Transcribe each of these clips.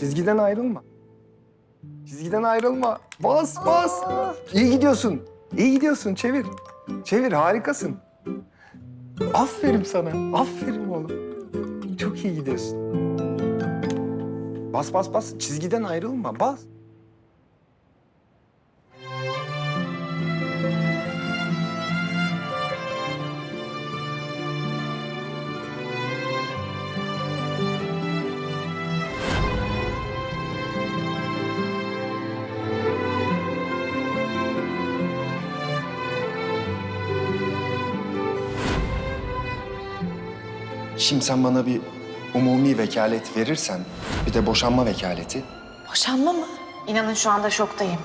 Çizgiden ayrılma. Çizgiden ayrılma. Bas bas. İyi gidiyorsun. İyi gidiyorsun. Çevir. Çevir harikasın. Aferin sana. Aferin oğlum. Çok iyi gidiyorsun. Bas bas bas. Çizgiden ayrılma. Bas. Şimdi sen bana bir umumi vekalet verirsen, bir de boşanma vekaleti. Boşanma mı? İnanın şu anda şoktayım.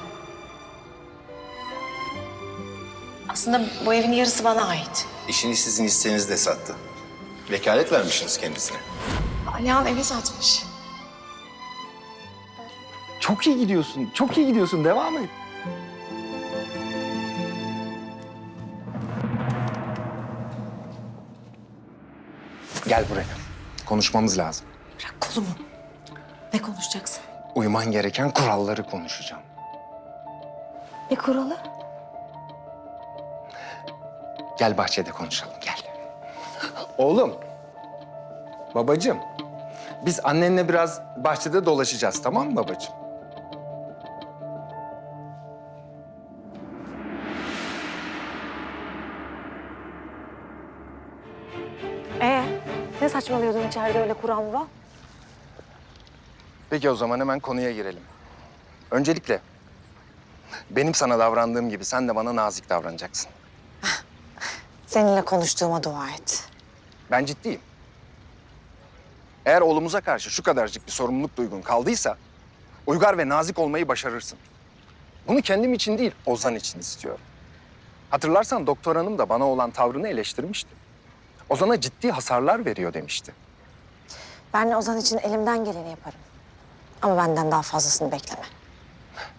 Aslında bu evin yarısı bana ait. İşini sizin isteğinizle sattı. Vekalet vermişsiniz kendisine. Alihan evi satmış. Çok iyi gidiyorsun. Çok iyi gidiyorsun. Devam et. Gel buraya. Konuşmamız lazım. Bırak kolumu. Ne konuşacaksın? Uyman gereken kuralları konuşacağım. Ne kuralı? Gel bahçede konuşalım, gel. Oğlum, babacığım. Biz annenle biraz bahçede dolaşacağız, tamam mı babacığım? Ne saçmalıyordun içeride öyle kural mural? Peki o zaman hemen konuya girelim. Öncelikle benim sana davrandığım gibi sen de bana nazik davranacaksın. Seninle konuştuğuma dua et. Ben ciddiyim. Eğer oğlumuza karşı şu kadarcık bir sorumluluk duygun kaldıysa... ...uygar ve nazik olmayı başarırsın. Bunu kendim için değil, Ozan için istiyorum. Hatırlarsan doktor hanım da bana olan tavrını eleştirmişti. Ozan'a ciddi hasarlar veriyor demişti. Ben Ozan için elimden geleni yaparım. Ama benden daha fazlasını bekleme.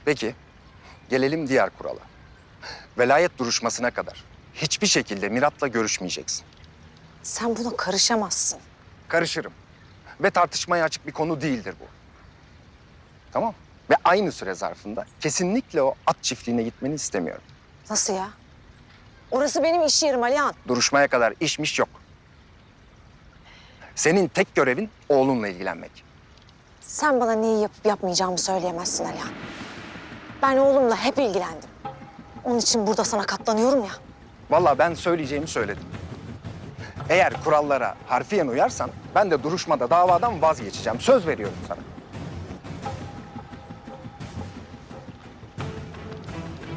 Peki, gelelim diğer kurala. Velayet duruşmasına kadar hiçbir şekilde Mirat'la görüşmeyeceksin. Sen buna karışamazsın. Karışırım. Ve tartışmaya açık bir konu değildir bu. Tamam. Ve aynı süre zarfında kesinlikle o at çiftliğine gitmeni istemiyorum. Nasıl ya? Orası benim iş yerim Alihan. Duruşmaya kadar işmiş yok. Senin tek görevin oğlunla ilgilenmek. Sen bana neyi yapıp yapmayacağımı söyleyemezsin Alihan. Ben oğlumla hep ilgilendim. Onun için burada sana katlanıyorum ya. Vallahi ben söyleyeceğimi söyledim. Eğer kurallara harfiyen uyarsan ben de duruşmada davadan vazgeçeceğim. Söz veriyorum sana.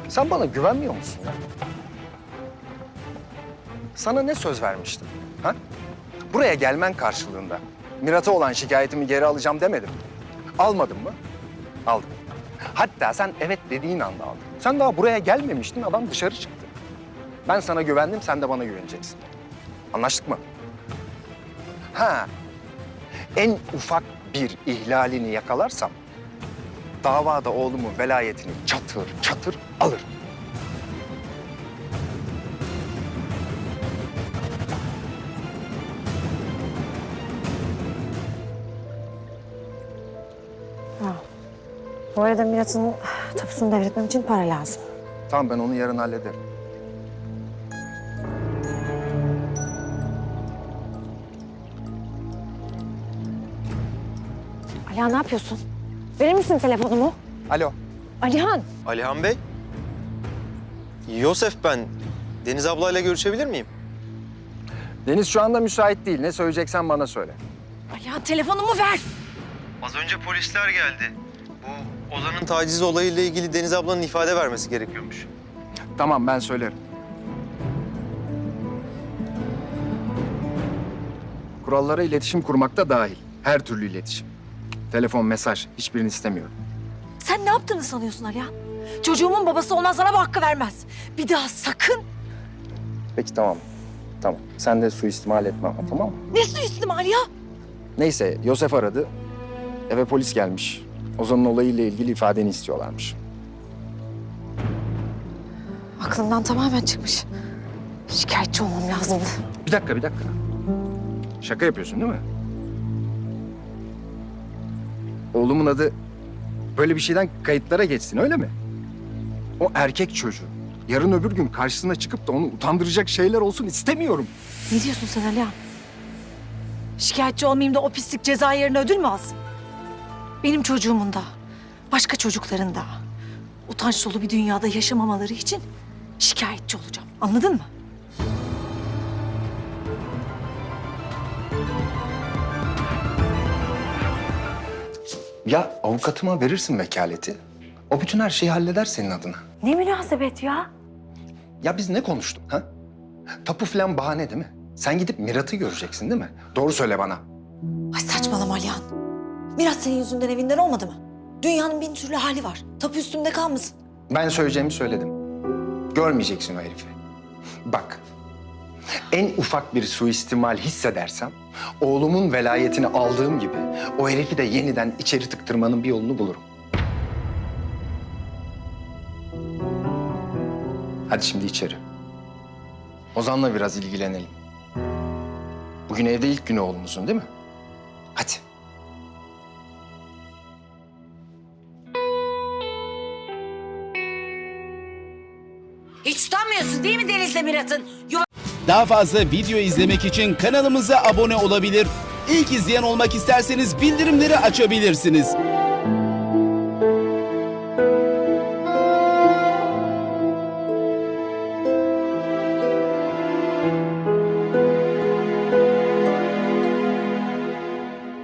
Sen bana güvenmiyor musun ya? Sana ne söz vermiştim? Ha? Buraya gelmen karşılığında Mirat'a olan şikayetimi geri alacağım demedim. Almadın mı? Aldım. Hatta sen evet dediğin anda aldın. Sen daha buraya gelmemiştin, adam dışarı çıktı. Ben sana güvendim, sen de bana güveneceksin. Anlaştık mı? Ha, en ufak bir ihlalini yakalarsam... ...davada oğlumun velayetini çatır çatır alırım. Bu arada Mirat'ın tapusunu devretmem için para lazım. Tamam, ben onu yarın hallederim. Alihan ne yapıyorsun? Verir misin telefonumu? Alo, Alihan. Alihan Bey. Yosef ben. Deniz ablayla görüşebilir miyim? Deniz şu anda müsait değil. Ne söyleyeceksen bana söyle. Alihan telefonumu ver. Az önce polisler geldi. Bu Ozan'ın taciz olayıyla ilgili Deniz ablanın ifade vermesi gerekiyormuş. Tamam, ben söylerim. Kurallara iletişim kurmak da dahil. Her türlü iletişim. Telefon, mesaj, hiçbirini istemiyorum. Sen ne yaptığını sanıyorsun Alihan? Çocuğumun babası olmaz sana bu hakkı vermez. Bir daha sakın Peki tamam. Tamam. Sen de suistimal etme ama tamam mı? ne suistimali ya? Neyse Yosef aradı. Eve polis gelmiş. Ozan'ın olayıyla ilgili ifadeni istiyorlarmış. Aklımdan tamamen çıkmış. Şikayetçi olmam lazımdı. Bir dakika, bir dakika. Şaka yapıyorsun değil mi? oğlumun adı böyle bir şeyden kayıtlara geçsin öyle mi? O erkek çocuğu. Yarın öbür gün karşısına çıkıp da onu utandıracak şeyler olsun istemiyorum. Ne diyorsun sen Alihan? Şikayetçi olmayayım da o pislik ceza yerine ödül mü alsın? Benim çocuğumun da, başka çocukların da utanç dolu bir dünyada yaşamamaları için şikayetçi olacağım. Anladın mı? Ya avukatıma verirsin vekaleti. O bütün her şeyi halleder senin adına. Ne münasebet ya? Ya biz ne konuştuk ha? Tapu falan bahane değil mi? Sen gidip Mirat'ı göreceksin değil mi? Doğru söyle bana. Ay saçmalama Alihan. Miras senin yüzünden evinden olmadı mı? Dünyanın bin türlü hali var. Tapu üstünde kalmasın. Ben söyleyeceğimi söyledim. Görmeyeceksin o herifi. Bak, en ufak bir suistimal hissedersem... ...oğlumun velayetini aldığım gibi... ...o herifi de yeniden içeri tıktırmanın bir yolunu bulurum. Hadi şimdi içeri. Ozan'la biraz ilgilenelim. Bugün evde ilk günü oğlumuzun değil mi? Hadi. Hiç utanmıyorsun değil mi Deniz'le Mirat'ın? Yuva Daha fazla video izlemek için kanalımıza abone olabilir. İlk izleyen olmak isterseniz bildirimleri açabilirsiniz.